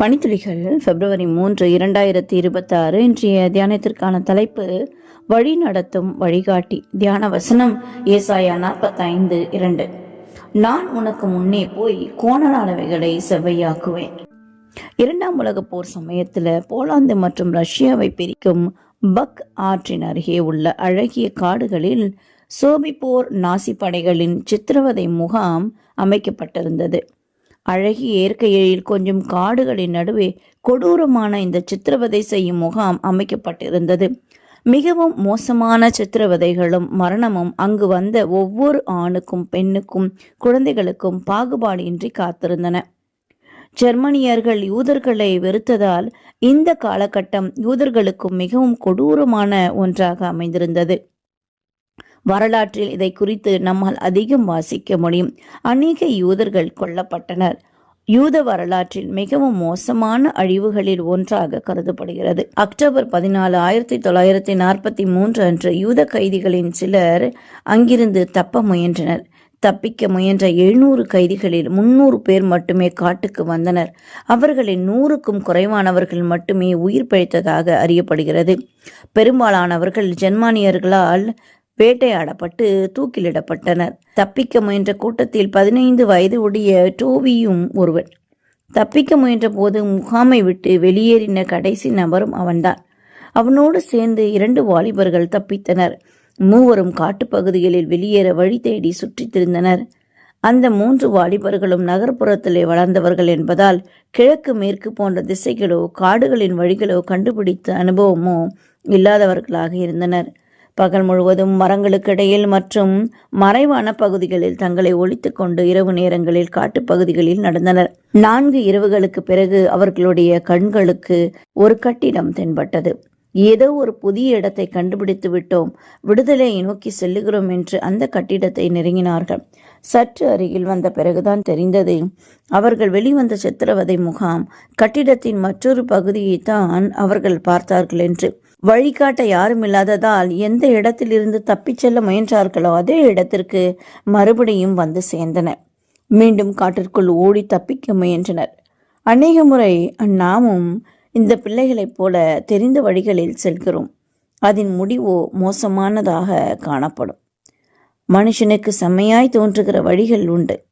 பனித்துளிகள் பிப்ரவரி மூன்று இரண்டாயிரத்தி இருபத்தாறு இன்றைய தியானத்திற்கான தலைப்பு வழி நடத்தும் வழிகாட்டி. தியான வசனம் ஏசாயா நாற்பத்தைந்து இரண்டு. நான் உனக்கு முன்னே போய் கோணலானவைகளை செவ்வையாக்குவேன். இரண்டாம் உலகப் போர் சமயத்தில் போலாந்து மற்றும் ரஷ்யாவை பிரிக்கும் பக் ஆற்றின் அருகே உள்ள அழகிய காடுகளில் சோபிப்போர் நாசி படைகளின் சித்திரவதை முகாம் அமைக்கப்பட்டிருந்தது. அழகிய இயற்கை எழில் கொஞ்சம் காடுகளின் நடுவே கொடூரமான இந்த சித்திரவதை செய்யும் முகாம் அமைக்கப்பட்டிருந்தது. மிகவும் மோசமான சித்திரவதைகளும் மரணமும் அங்கு வந்த ஒவ்வொரு ஆணுக்கும் பெண்ணுக்கும் குழந்தைகளுக்கும் பாகுபாடின்றி காத்திருந்தன. ஜெர்மனியர்கள் யூதர்களை வெறுத்ததால் இந்த காலகட்டம் யூதர்களுக்கும் மிகவும் கொடூரமான ஒன்றாக அமைந்திருந்தது. வரலாற்றில் இதை குறித்து நம்மால் அதிகம் வாசிக்க முடியும். அநேக யூதர்கள் கொல்லப்பட்டனர். யூத வரலாற்றில் மிகவும் மோசமான அழிவுகளில் ஒன்றாக கருதப்படுகிறது. அக்டோபர் பதினாலு ஆயிரத்தி தொள்ளாயிரத்தி நாற்பத்தி மூன்று அன்று யூத கைதிகளின் சிலர் அங்கிருந்து தப்ப முயன்றனர். தப்பிக்க முயன்ற எழுநூறு கைதிகளில் முன்னூறு பேர் மட்டுமே காட்டுக்கு வந்தனர். அவர்களில் நூறுக்கும் குறைவானவர்கள் மட்டுமே உயிர் பிழைத்ததாக அறியப்படுகிறது. பெரும்பாலானவர்கள் ஜெர்மானியர்களால் வேட்டையாடப்பட்டு தூக்கிலிடப்பட்டனர். தப்பிக்க முயன்ற கூட்டத்தில் பதினைந்து வயது உடைய டோவியும் ஒருவன். தப்பிக்க முயன்ற போது முகாமை விட்டு வெளியேறின கடைசி நபரும் அவன்தான். அவனோடு சேர்ந்து இரண்டு வாலிபர்கள் தப்பித்தனர். மூவரும் காட்டுப்பகுதிகளில் வெளியேற வழி தேடி சுற்றித் திரிந்தனர். அந்த மூன்று வாலிபர்களும் நகர்ப்புறத்திலே வளர்ந்தவர்கள் என்பதால் கிழக்கு மேற்கு போன்ற திசைகளோ காடுகளின் வழிகளோ கண்டுபிடித்த அனுபவமோ இல்லாதவர்களாக இருந்தனர். பகல் முழுவதும் மரங்களுக்கிடையில் மற்றும் மறைவான பகுதிகளில் தங்களை ஒழித்துக் கொண்டு இரவு நேரங்களில் காட்டுப்பகுதிகளில் நடந்தனர். நான்கு இரவுகளுக்கு பிறகு அவர்களுடைய கண்களுக்கு ஒரு கட்டிடம் தென்பட்டது. ஏதோ ஒரு புதிய இடத்தை கண்டுபிடித்து விட்டோம். விடுதலையை நோக்கி செல்லுகிறோம் என்று அந்த கட்டிடத்தை நெருங்கினார்கள். சற்று அருகில் வந்த பிறகுதான் தெரிந்தது அவர்கள் வெளிவந்த சித்திரவதை முகாம் கட்டிடத்தின் மற்றொரு பகுதியைத்தான் அவர்கள் பார்த்தார்கள் என்று. வழிகாட்ட யாரும் இல்லாததால் எந்த இடத்திலிருந்து தப்பிச் செல்ல முயன்றார்களோ அதே இடத்திற்கு மறுபடியும் வந்து சேர்ந்தனர். மீண்டும் காட்டிற்குள் ஓடி தப்பிக்க முயன்றனர். அநேக முறை நாமும் இந்த பிள்ளைகளைப் போல தெரிந்த வழிகளில் செல்கிறோம். அதன் முடிவோ மோசமானதாக காணப்படும். மனுஷனுக்கு செம்மையாய் தோன்றுகிற வழிகள் உண்டு.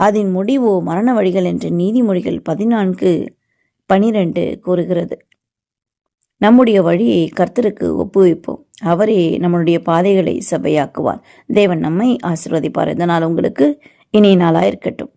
அதன் முடிவோ மரண வழிகள் என்று நீதிமொழிகள் பதினான்கு பனிரெண்டு கூறுகிறது. நம்முடைய வழியை கர்த்தருக்கு ஒப்புவிப்போம். அவரே நம்மளுடைய பாதைகளை சபையாக்குவார். தேவன் நம்மை ஆசிர்வதிப்பார். இதனால் உங்களுக்கு இனிய நாளாயிருக்கட்டும்.